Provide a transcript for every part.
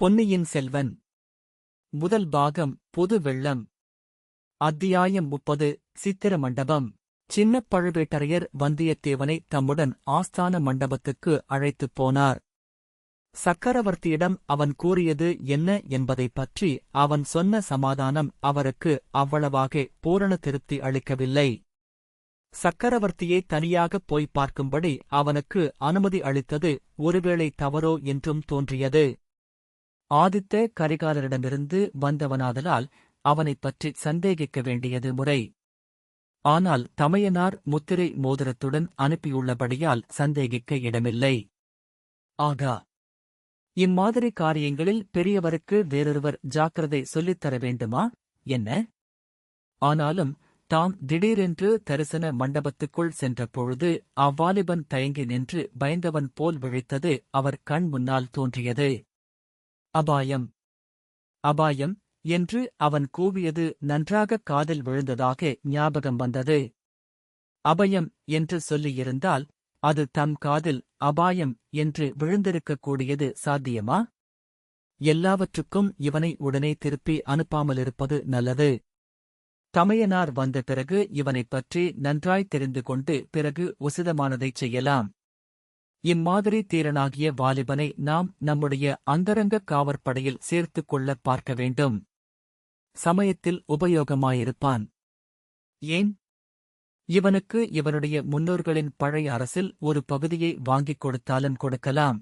பொன்னியின் செல்வன். முதல் பாகம் பொது வெள்ளம். அத்தியாயம் முப்பது சித்திர மண்டபம். சின்னப் பழுவேட்டரையர் வந்தியத்தேவனை தம்முடன் ஆஸ்தான மண்டபத்துக்கு அழைத்துப் போனார். சக்கரவர்த்தியிடம் அவன் கூறியது என்ன என்பதைப் பற்றி அவன் சொன்ன சமாதானம் அவருக்கு அவ்வளவாக பூரண திருப்தி அளிக்கவில்லை. சக்கரவர்த்தியை தனியாகப் போய் பார்க்கும்படி அவனுக்கு அனுமதி அளித்தது ஒருவேளை தவறோ என்றும் தோன்றியது. ஆதித்த கரிகாலரிடமிருந்து வந்தவனாதலால் அவனைப் பற்றி சந்தேகிக்க வேண்டியது முறை. ஆனால் தமையனார் முத்திரை மோதிரத்துடன் அனுப்பியுள்ளபடியால் சந்தேகிக்க இடமில்லை. ஆகா! இம்மாதிரி காரியங்களில் பெரியவருக்கு வேறொருவர் ஜாக்கிரதை சொல்லித் தர வேண்டுமா? என்ன? ஆனாலும் தாம் திடீரென்று தரிசன மண்டபத்துக்குள் சென்றபொழுது அவ்வாலிபன் தயங்கி நின்று பயந்தவன் போல் விழித்தது அவர் கண் முன்னால் தோன்றியது. அபாயம். அபாயம் என்று அவன் கூவியது நன்றாக காதில் விழுந்ததாக ஞாபகம் வந்தது. அபயம் என்று சொல்லியிருந்தால் அது தம் காதில் அபாயம் என்று விழுந்திருக்கக்கூடியது சாத்தியமா? எல்லாவற்றுக்கும் இவனை உடனே திருப்பி அனுப்பாமலிருப்பது நல்லது. தமையனார் வந்த பிறகு இவனைப் பற்றி நன்றாய் தெரிந்து கொண்டு பிறகு உசிதமானதைச் செய்யலாம். இம்மாதிரி தீரனாகிய வாலிபனை நாம் நம்முடைய அந்தரங்க காவற்படையில் சேர்த்துக் கொள்ள பார்க்க வேண்டும். சமயத்தில் உபயோகமாயிருப்பான். ஏன்? இவனுக்கு இவனுடைய முன்னோர்களின் பழைய அரசில் ஒரு பகுதியை வாங்கிக் கொடுத்தாலும் கொடுக்கலாம்.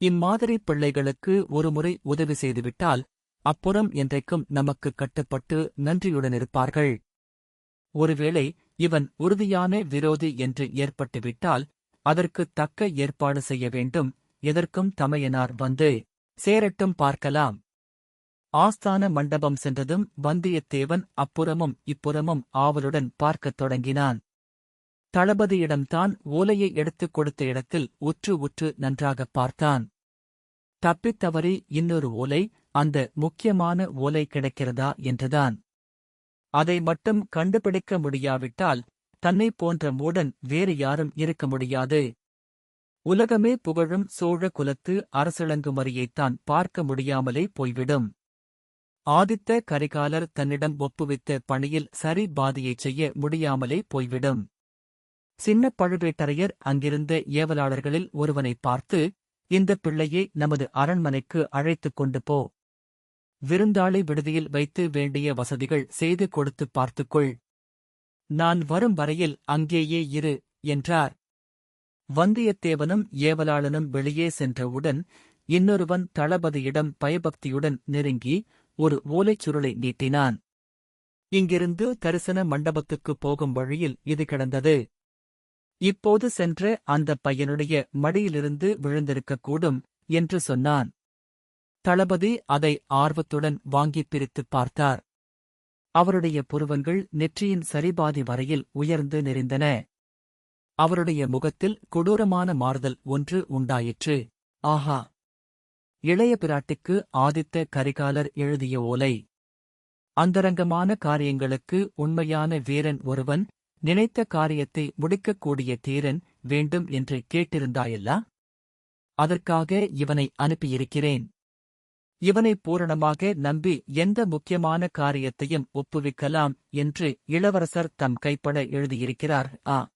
இம்மாதிரி பிள்ளைகளுக்கு ஒருமுறை உதவி செய்துவிட்டால் அப்புறம் என்றைக்கும் நமக்கு கட்டுப்பட்டு நன்றியுடனிருப்பார்கள் ஒருவேளை இவன் உறுதியான விரோதி என்று ஏற்பட்டுவிட்டால் அதற்கு தக்க ஏற்பாடு செய்ய வேண்டும். எதற்கும் தமையனார் வந்து சேரட்டும் பார்க்கலாம். ஆஸ்தான மண்டபம் சென்றதும் வந்தியத்தேவன் அப்புறமும் இப்புறமும் ஆவலுடன் பார்க்கத் தொடங்கினான். தளபதியிடம்தான் ஓலையை எடுத்துக் கொடுத்த இடத்தில் உற்று உற்று நன்றாகப் பார்த்தான். தப்பித்தவறி இன்னொரு ஓலை அந்த முக்கியமான ஓலை கிடைக்கிறதா? என்றுதான். அதை மட்டும் கண்டுபிடிக்க முடியாவிட்டால் தன்னைப் போன்ற மூடன் வேறு யாரும் இருக்க முடியாது. உலகமே புகழும் சோழ குலத்து அரசிளங்குமரியைத்தான் பார்க்க முடியாமலே போய்விடும். ஆதித்த கரிகாலர் தன்னிடம் ஒப்புவித்த பணியில் சரி பாதியைச் செய்ய முடியாமலே போய்விடும். சின்ன பழுவேட்டரையர் அங்கிருந்த ஏவலாளர்களில் ஒருவனைப் பார்த்து இந்த பிள்ளையை நமது அரண்மனைக்கு அழைத்துக் கொண்டு போ. விருந்தாளி விடுதியில் வைத்து வேண்டிய வசதிகள் செய்து கொடுத்துப் பார்த்துக்கொள். நான் வரும் வரையில் அங்கேயே இரு என்றார். வந்தியத்தேவனும் ஏவலாளனும் வெளியே சென்றவுடன் இன்னொருவன் தளபதியிடம் பயபக்தியுடன் நெருங்கி ஒரு ஓலைச் சுருளை நீட்டினான். இங்கிருந்து தரிசன மண்டபத்துக்குப் போகும் வழியில் இது கிடந்தது. இப்போது சென்ற அந்த பையனுடைய மடியிலிருந்து விழுந்திருக்கக்கூடும் என்று சொன்னான். தளபதி அதை ஆர்வத்துடன் வாங்கிப் பிரித்துப் பார்த்தார். அவருடைய புருவங்கள் நெற்றியின் சரிபாதி வரையில் உயர்ந்து நெறிந்தன. அவருடைய முகத்தில் கொடூரமான மாறுதல் ஒன்று உண்டாயிற்று. ஆஹா! இளைய பிராட்டிக்கு ஆதித்த கரிகாலர் எழுதிய ஓலை. அந்தரங்கமான காரியங்களுக்கு உண்மையான வீரன் ஒருவன் நினைத்த காரியத்தை முடிக்கக்கூடிய தீரன் வேண்டும் என்று கேட்டிருந்தாயல்லா? அதற்காக இவனை அனுப்பியிருக்கிறேன். இவனை பூரணமாக நம்பி எந்த முக்கியமான காரியத்தையும் ஒப்புவிக்கலாம் என்று இளவரசர் தம் கைப்பட எழுதியிருக்கிறார். ஆ.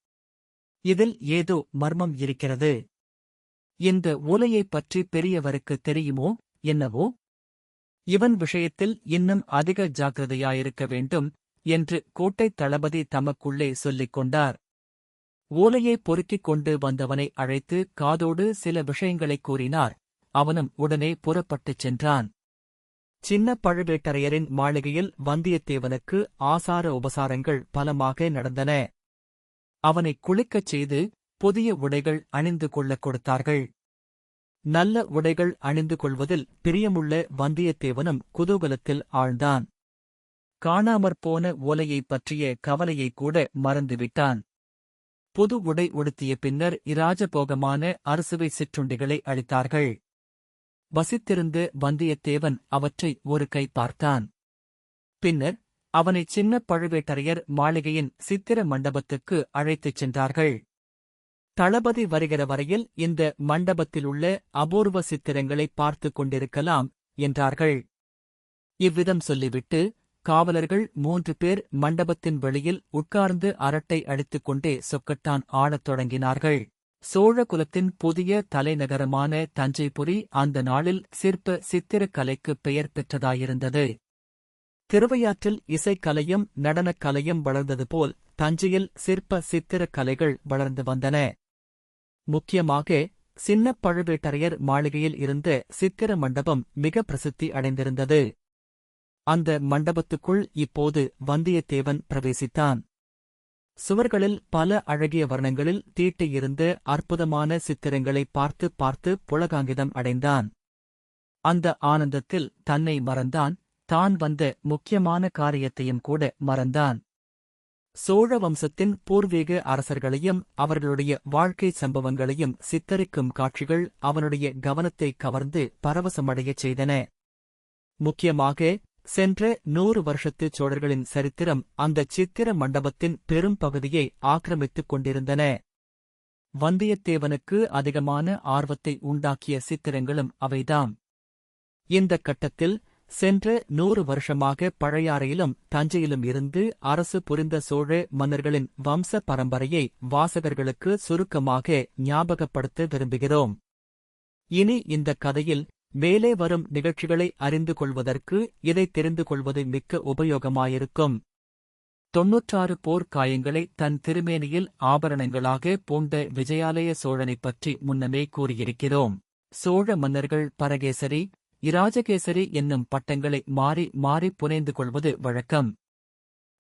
இதில் ஏதோ மர்மம் இருக்கிறது. இந்த ஓலையைப் பற்றி பெரியவருக்கு தெரியுமோ என்னவோ? இவன் விஷயத்தில் இன்னும் அதிக ஜாக்கிரதையாயிருக்க வேண்டும் என்று கோட்டைத் தளபதி தமக்குள்ளே சொல்லிக் கொண்டார். ஓலையை பொறுக்கிக் கொண்டு வந்தவனை அழைத்து காதோடு சில விஷயங்களைக் கூறினார். அவனும் உடனே புறப்பட்டுச் சென்றான். சின்ன பழுவேட்டரையரின் மாளிகையில் வந்தியத்தேவனுக்கு ஆசார உபசாரங்கள் பலமாக நடந்தன. அவனை குளிக்கச் செய்து புதிய உடைகள் அணிந்து கொள்ளக் கொடுத்தார்கள். நல்ல உடைகள் அணிந்து கொள்வதில் பிரியமுள்ள வந்தியத்தேவனும் குதூகலத்தில் ஆழ்ந்தான். காணாமற் போன ஓலையைப் பற்றிய கவலையைக் கூட மறந்துவிட்டான். புது உடை உடுத்திய பின்னர் இராஜபோகமான அரசுவை சிற்றுண்டிகளை அளித்தார்கள். வசித்திருந்து வந்தியத்தேவன் அவற்றை ஒரு கை பார்த்தான். பின்னர் அவனைச் சின்ன பழுவேட்டரையர் மாளிகையின் சித்திர மண்டபத்துக்கு அழைத்துச் சென்றார்கள். தளபதி வருகிற வரையில் இந்த மண்டபத்திலுள்ள அபூர்வ சித்திரங்களை பார்த்துக் கொண்டிருக்கலாம் என்றார்கள். இவ்விதம் சொல்லிவிட்டு காவலர்கள் மூன்று பேர் மண்டபத்தின் வெளியில் உட்கார்ந்து அரட்டை அடித்துக் கொண்டே சொக்கட்டான் ஆடத் தொடங்கினார்கள். சோழ குலத்தின் புதிய தலைநகரமான தஞ்சைபுரி அந்த நாளில் சிற்ப சித்திரக் கலைக்குப் பெயர் பெற்றதாயிருந்தது. திருவையாற்றில் இசைக்கலையும் நடனக் கலையும் வளர்ந்தது போல் தஞ்சையில் சிற்ப சித்திரக் கலைகள் வளர்ந்து வந்தன. முக்கியமாக சின்னப் பழுவேட்டரையர் மாளிகையில் இருந்த சித்திர மண்டபம் மிக பிரசித்தி அடைந்திருந்தது. அந்த மண்டபத்துக்குள் இப்போது வந்தியத்தேவன் பிரவேசித்தான். சுவர்களில் பல அழகிய வர்ணங்களில் தீட்டியிருந்த அற்புதமான சித்திரங்களை பார்த்து பார்த்து புலகாங்கிதம் அடைந்தான். அந்த ஆனந்தத்தில் தன்னை மறந்தான் தான் வந்த முக்கியமான காரியத்தையும் கூட மறந்தான். சோழ வம்சத்தின் பூர்வீக அரசர்களையும் அவர்களுடைய வாழ்க்கை சம்பவங்களையும் சித்தரிக்கும் காட்சிகள் அவனுடைய கவனத்தை கவர்ந்து பரவசமடையச் செய்தன. முக்கியமாக சென்ற நூறு வருஷத்து சோழர்களின் சரித்திரம் அந்தச் சித்திர மண்டபத்தின் பெரும் பகுதியை ஆக்கிரமித்துக் கொண்டிருந்தன. வந்தியத்தேவனுக்கு அதிகமான ஆர்வத்தை உண்டாக்கிய சித்திரங்களும் அவைதாம். இந்தக் கட்டத்தில் சென்ற நூறு வருஷமாக பழையாறையிலும் தஞ்சையிலும் இருந்து அரசு புரிந்த சோழ மன்னர்களின் வம்ச பரம்பரையை வாசகர்களுக்கு சுருக்கமாக ஞாபகப்படுத்த விரும்புகிறோம். இனி இந்தக் கதையில் மேலே வரும் நிகழ்ச்சிகளை அறிந்து கொள்வதற்கு இதை தெரிந்து கொள்வது மிக்க உபயோகமாயிருக்கும். தொன்னூற்றாறு போர் காயங்களை தன் திருமேனியில் ஆபரணங்களாக பூண்ட விஜயாலய சோழனைப் பற்றி முன்னமே கூறியிருக்கிறோம். சோழ மன்னர்கள் பரகேசரி இராஜகேசரி என்னும் பட்டங்களை மாறி மாறி புனைந்து கொள்வது வழக்கம்.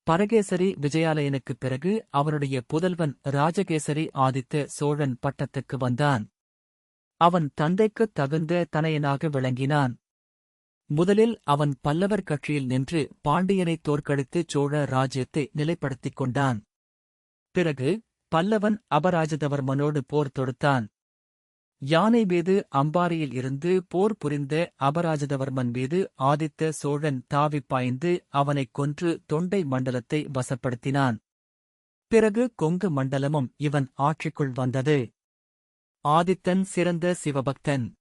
பரகேசரி விஜயாலயனுக்குப் பிறகு அவருடைய புதல்வன் ராஜகேசரி ஆதித்த சோழன் பட்டத்துக்கு வந்தான். அவன் தந்தைக்குத் தகுந்த தனையனாக விளங்கினான். முதலில் அவன் பல்லவர் கட்சியில் நின்று பாண்டியனை தோற்கடித்து சோழ ராஜ்யத்தை நிலைப்படுத்திக் கொண்டான். பிறகு பல்லவன் அபராஜதவர்மனோடு போர் தொடுத்தான். யானை மீது அம்பாரியில் இருந்து போர் புரிந்த அபராஜதவர்மன் மீது ஆதித்த சோழன் தாவிப் பாய்ந்து அவனைக் கொன்று தொண்டை மண்டலத்தை வசப்படுத்தினான். பிறகு கொங்கு மண்டலமும் இவன் ஆட்சிக்குள் வந்தது. ஆதித்தன் சிறந்த சிவபக்தன்.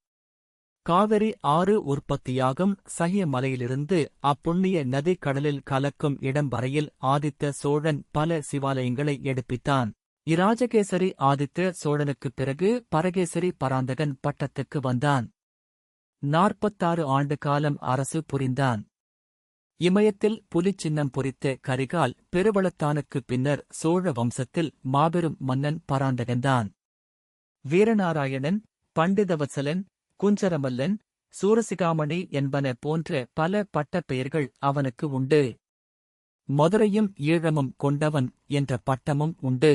காவிரி ஆறு உற்பத்தியாகும் சகிய மலையிலிருந்து அப்புண்ணிய நதி கடலில் கலக்கும் இடம் வரையில் ஆதித்த சோழன் பல சிவாலயங்களை எடுப்பித்தான். இராஜகேசரி ஆதித்த சோழனுக்குப் பிறகு பரகேசரி பராந்தகன் பட்டத்துக்கு வந்தான். நாற்பத்தாறு ஆண்டு காலம் அரசு புரிந்தான். இமயத்தில் புலிச்சின்னம் பொறித்த கரிகால் பெருவளத்தானுக்குப் பின்னர் சோழ வம்சத்தில் மாபெரும் மன்னன் பராந்தகன்தான். வீரநாராயணன் பண்டிதவத்சலன் குஞ்சரமல்லன் சூரசிகாமணி என்பன போன்ற பல பட்டப் பெயர்கள் அவனுக்கு உண்டு. மதுரையும் ஈழமும் கொண்டவன் என்ற பட்டமும் உண்டு.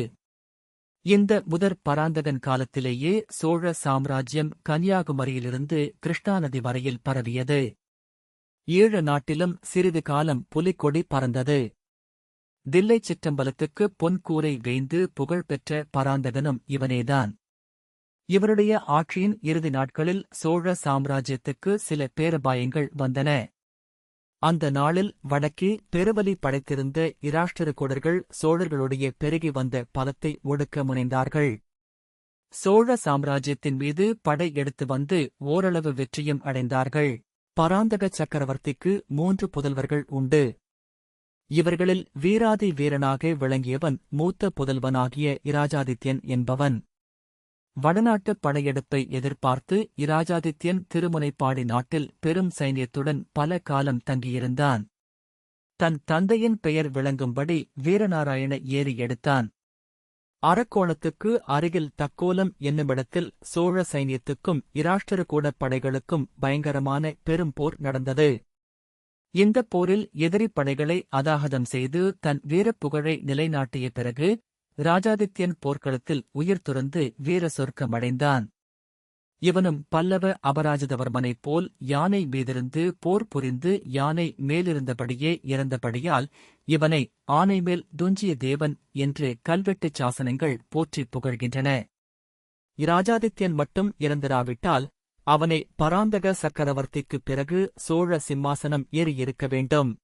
இந்த முதற் பராந்தகன் காலத்திலேயே சோழ சாம்ராஜ்யம் கன்னியாகுமரியிலிருந்து கிருஷ்ணாநதி வரையில் பரவியது. ஈழ நாட்டிலும் சிறிது காலம் புலிக்கொடி பறந்தது. தில்லை சிற்றம்பலத்துக்கு பொன்கூரை வேய்ந்து புகழ்பெற்ற பராந்தகனும் இவனேதான். இவருடைய ஆட்சியின் இறுதி நாட்களில் சோழ சாம்ராஜ்யத்துக்கு சில பேரபாயங்கள் வந்தன. அந்த நாளில் வடக்கே பெருவலி படைத்திருந்த இராஷ்டிரகூடர்கள் சோழர்களுடைய பெருகி வந்த பலத்தை ஒடுக்க முனைந்தார்கள். சோழ சாம்ராஜ்யத்தின் மீது படை எடுத்து வந்து ஓரளவு வெற்றியும் அடைந்தார்கள். பராந்தக சக்கரவர்த்திக்கு மூன்று புதல்வர்கள் உண்டு. இவர்களில் வீராதி வீரனாக விளங்கியவன் மூத்த புதல்வனாகிய இராஜாதித்யன் என்பவன். வடநாட்டுப் படையெடுப்பை எதிர்பார்த்து இராஜாதித்யன் திருமுனைப்பாடி நாட்டில் பெரும் சைன்யத்துடன் பல காலம் தங்கியிருந்தான். தன் தந்தையின் பெயர் விளங்கும்படி வீரநாராயண ஏறி எடுத்தான். அரக்கோணத்துக்கு அருகில் தக்கோலம் என்னுமிடத்தில் சோழ சைன்யத்துக்கும் இராஷ்டிரகூடப் படைகளுக்கும் பயங்கரமான பெரும் போர் நடந்தது. இந்தப் போரில் எதிரிப் படைகளை அதாகதம் செய்து தன் வீரப்புகழை நிலைநாட்டிய பிறகு ராஜாதித்யன் போர்க்களத்தில் உயிர் துறந்து வீர சொர்க்கமடைந்தான். இவனும் பல்லவ அபராஜதவர்மனைப் போல் யானை மீதிருந்து போர் புரிந்து யானை மேலிருந்தபடியே இறந்தபடியால் இவனை ஆனைமேல் துஞ்சிய தேவன் என்று கல்வெட்டுச் சாசனங்கள் போற்றிப் புகழ்கின்றன. இராஜாதித்யன் மட்டும் இறந்திராவிட்டால் அவனை பராந்தக சக்கரவர்த்திக்குப் பிறகு சோழ சிம்மாசனம் ஏறியிருக்க வேண்டும்.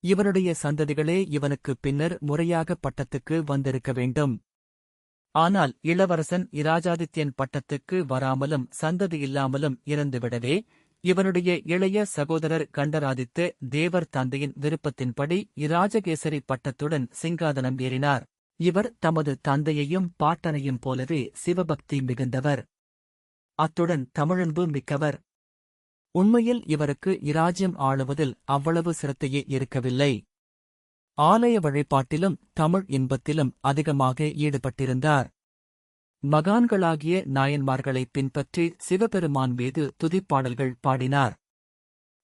இவனுடைய சந்ததிகளே இவனுக்குப் பின்னர் முறையாக பட்டத்துக்கு வந்திருக்க வேண்டும். ஆனால் இளவரசன் இராஜாதித்யன் பட்டத்துக்கு வராமலும் சந்ததி இல்லாமலும் இறந்துவிடவே இவனுடைய இளைய சகோதரர் கண்டராதித்த தேவர் தந்தையின் விருப்பத்தின்படி இராஜகேசரி பட்டத்துடன் சிங்காதனம் ஏறினார். இவர் தமது தந்தையையும் பாட்டனையும் போலவே சிவபக்தி மிகுந்தவர். அத்துடன் தமிழன்பு மிக்கவர். உண்மையில் இவருக்கு இராஜ்யம் ஆளுவதில் அவ்வளவு சிரத்தையே இருக்கவில்லை. ஆலய வழிபாட்டிலும் தமிழ் இன்பத்திலும் அதிகமாக ஈடுபட்டிருந்தார். மகான்களாகிய நாயன்மார்களை பின்பற்றி சிவபெருமான் மீது துதிப்பாடல்கள் பாடினார்.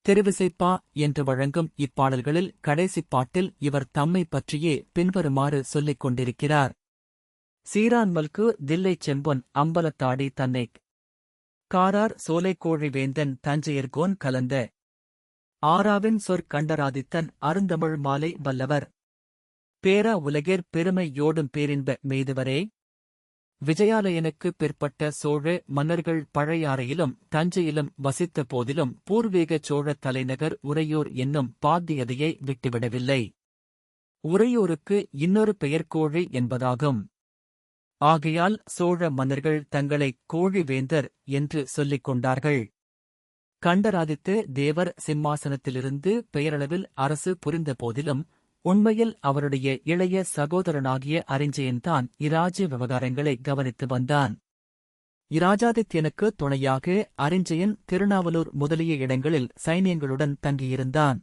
தெருவிசைப்பா என்று வழங்கும் இப்பாடல்களில் கடைசிப் பாட்டில் இவர் தம்மை பற்றியே பின்வருமாறு சொல்லிக் கொண்டிருக்கிறார். சீரான்மல்கு தில்லை செம்பொன் அம்பலத்தாடி தன்னை காரார் சோலைக்கோழி வேந்தன் தஞ்சையர்கோன் கலந்த ஆராவின் சொற் கண்டராதித்தன் அருந்தமிழ் மாலை வல்லவர். பேரா உலகிற் பெருமை யோடும் பேரின்ப மெய்துவரே. விஜயாலயனுக்கு பிற்பட்ட சோழ மன்னர்கள் பழையாறையிலும் தஞ்சையிலும் வசித்த போதிலும் பூர்வீக சோழ தலைநகர் உறையூர் என்னும் பாத்தியதையை விட்டுவிடவில்லை. உறையூருக்கு இன்னொரு பெயர்கோழி என்பதாகும். ஆகையால் சோழ மன்னர்கள் தங்களை கோழிவேந்தர் என்று சொல்லிக் கொண்டார்கள். கண்டராதித்த தேவர் சிம்மாசனத்திலிருந்து பெயரளவில் அரசு புரிந்த போதிலும் உண்மையில் அவருடைய இளைய சகோதரனாகிய அறிஞ்சயன்தான் இராஜ்ய விவகாரங்களை கவனித்து வந்தான். இராஜாதித்யனுக்கு துணையாக அறிஞ்சயன் திருநாவலூர் முதலிய இடங்களில் சைனியங்களுடன் தங்கியிருந்தான்.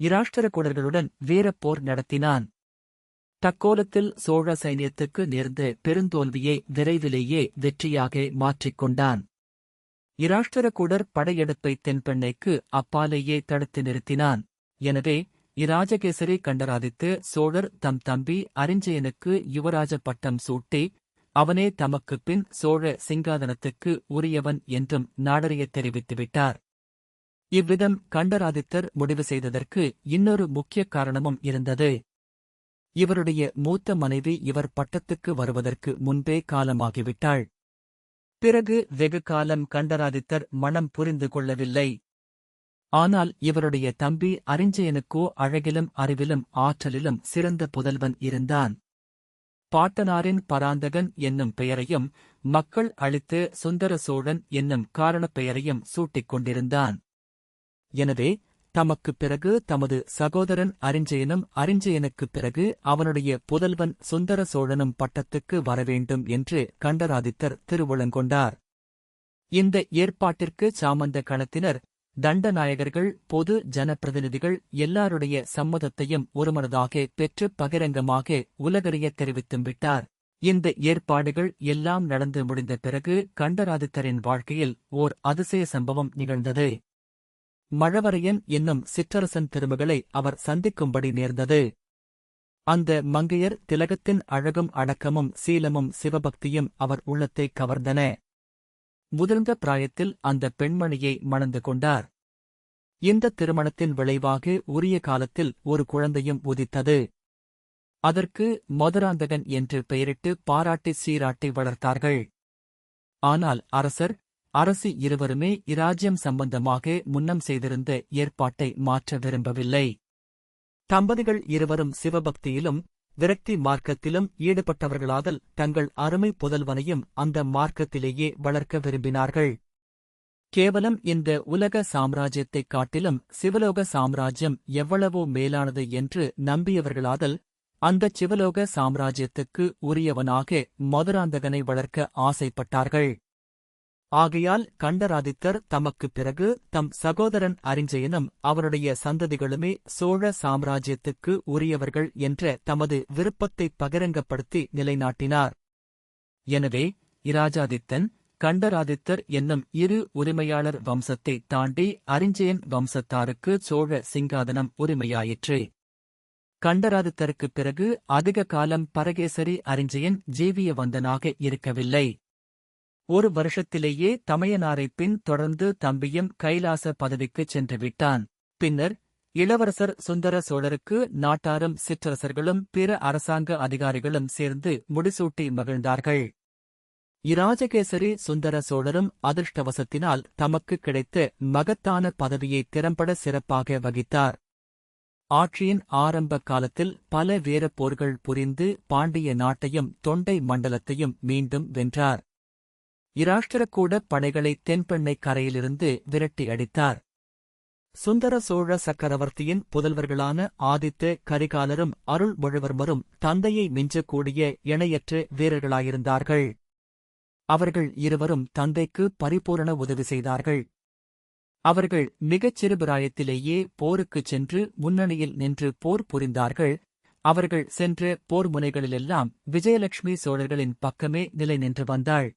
இராஷ்டிரகூடர்களுடன் வீரப்போர் நடத்தினான். தக்கோலத்தில் சோழ சைனியத்துக்கு நேர்ந்த பெருந்தோல்வியை விரைவிலேயே வெற்றியாக மாற்றிக்கொண்டான் இராஷ்டிரகூடர் படையெடுப்பை தென்பெண்ணைக்கு அப்பாலேயே தடுத்து நிறுத்தினான். எனவே இராஜகேசரி கண்டராதித்து சோழர் தம் தம்பி அரிஞ்சயனுக்கு யுவராஜ பட்டம் சூட்டி அவனே தமக்கு பின் சோழ சிங்காதனத்துக்கு உரியவன் என்றும் நாடறியத் தெரிவித்துவிட்டார் இவ்விதம் கண்டராதித்தர் முடிவு செய்ததற்கு இன்னொரு முக்கிய காரணமும் இருந்தது. இவருடைய மூத்த மனைவி இவர் பட்டத்துக்கு வருவதற்கு முன்பே காலமாகிவிட்டாள். பிறகு வெகு காலம் கண்டராதித்தர் மனம் புரிந்து கொள்ளவில்லை. ஆனால் இவருடைய தம்பி அரிஞ்சயனுக்கோ அழகிலும் அறிவிலும் ஆற்றலிலும் சிறந்த புதல்வன் இருந்தான். பாட்டனாரின் பராந்தகன் என்னும் பெயரையும் மக்கள் அளித்து சுந்தர சோழன் என்னும் காரணப் பெயரையும் சூட்டிக் கொண்டிருந்தான். எனவே தமக்குப் பிறகு தமது சகோதரன் அரிஞ்சயனும் அரிஞ்சயனுக்குப் பிறகு அவனுடைய புதல்வன் சுந்தர சோழனும் பட்டத்துக்கு வரவேண்டும் என்று கண்டராதித்தர் திருவுளங்கொண்டார் இந்த ஏற்பாட்டிற்கு சாமந்த களத்தினர் தண்டநாயகர்கள் பொது ஜனப்பிரதிநிதிகள் எல்லாருடைய சம்மதத்தையும் ஒருமனதாக பெற்று பகிரங்கமாக உலகறியத் தெரிவித்தும் விட்டார். இந்த ஏற்பாடுகள் எல்லாம் நடந்து முடிந்த பிறகு கண்டராதித்தரின் வாழ்க்கையில் ஓர் அதிசய சம்பவம் நிகழ்ந்தது. மழவரையன் என்னும் சிற்றரசன் திருமகளை அவர் சந்திக்கும்படி நேர்ந்தது. அந்த மங்கையர் திலகத்தின் அழகும் அடக்கமும் சீலமும் சிவபக்தியும் அவர் உள்ளத்தை கவர்ந்தன. முதிர்ந்த பிராயத்தில் அந்த பெண்மணியை மணந்து கொண்டார். இந்த திருமணத்தின் விளைவாக உரிய காலத்தில் ஒரு குழந்தையும் உதித்தது. அதற்கு மதுராந்தகன் என்று பெயரிட்டு பாராட்டி சீராட்டி வளர்த்தார்கள். ஆனால் அரசர் அரசு இருவருமே இராஜ்யம் சம்பந்தமாக முன்னம் செய்திருந்த ஏற்பாட்டை மாற்ற விரும்பவில்லை. தம்பதிகள் இருவரும் சிவபக்தியிலும் விரக்தி மார்க்கத்திலும் ஈடுபட்டவர்களாதல் தங்கள் அருமை புதல்வனையும் அந்த மார்க்கத்திலேயே வளர்க்க விரும்பினார்கள். கேவலம் இந்த உலக சாம்ராஜ்யத்தைக் காட்டிலும் சிவலோக சாம்ராஜ்யம் எவ்வளவோ மேலானது என்று நம்பியவர்களாதல் அந்தச் சிவலோக சாம்ராஜ்யத்துக்கு உரியவனாக மதுராந்தகனை வளர்க்க ஆசைப்பட்டார்கள். ஆகையால் கண்டராதித்தர் தமக்குப் பிறகு தம் சகோதரன் அரிஞ்சயனும் அவருடைய சந்ததிகளுமே சோழ சாம்ராஜ்யத்துக்கு உரியவர்கள் என்ற தமது விருப்பத்தைப் பகிரங்கப்படுத்தி நிலைநாட்டினார். எனவே இராஜாதித்தன் கண்டராதித்தர் என்னும் இரு உரிமையாளர் வம்சத்தை தாண்டி அரிஞ்சயன் வம்சத்தாருக்கு சோழ சிங்காதனம் உரிமையாயிற்று. கண்டராதித்தருக்குப் பிறகு அதிக காலம் பரகேசரி அரிஞ்சயன் ஜீவிய வந்தனாக இருக்கவில்லை. ஒரு வருஷத்திலேயே தமையனாரைப் பின் தொடர்ந்து தம்பியும் கைலாச பதவிக்குச் சென்று விட்டான் பின்னர் இளவரசர் சுந்தர சோழருக்கு நாட்டாரும் சிற்றரசர்களும் பிற அரசாங்க அதிகாரிகளும் சேர்ந்து முடிசூட்டி மகிழ்ந்தார்கள். இராஜகேசரி சுந்தர சோழரும் அதிர்ஷ்டவசத்தினால் தமக்கு கிடைத்த மகத்தான பதவியை திறம்பட சிறப்பாக வகித்தார். ஆட்சியின் ஆரம்ப காலத்தில் பல வீரப் போர்கள் புரிந்து பாண்டிய நாட்டையும் தொண்டை மண்டலத்தையும் மீண்டும் வென்றார். இராஷ்டிரக்கூட படைகளை தென்பெண்ணை கரையிலிருந்து விரட்டி அடித்தார். சுந்தர சோழ சக்கரவர்த்தியின் புதல்வர்களான ஆதித்த கரிகாலரும் அருள்மொழிவர்மரும் தந்தையை மிஞ்சக்கூடிய இணையற்ற வீரர்களாயிருந்தார்கள். அவர்கள் இருவரும் தந்தைக்கு பரிபூரண உதவி செய்தார்கள். அவர்கள் மிகச் சிறுபிராயத்திலேயே போருக்குச் சென்று முன்னணியில் நின்று போர் புரிந்தார்கள். அவர்கள் சென்ற போர் முனைகளிலெல்லாம் விஜயலட்சுமி சோழர்களின் பக்கமே நிலை நின்று வந்தாள்.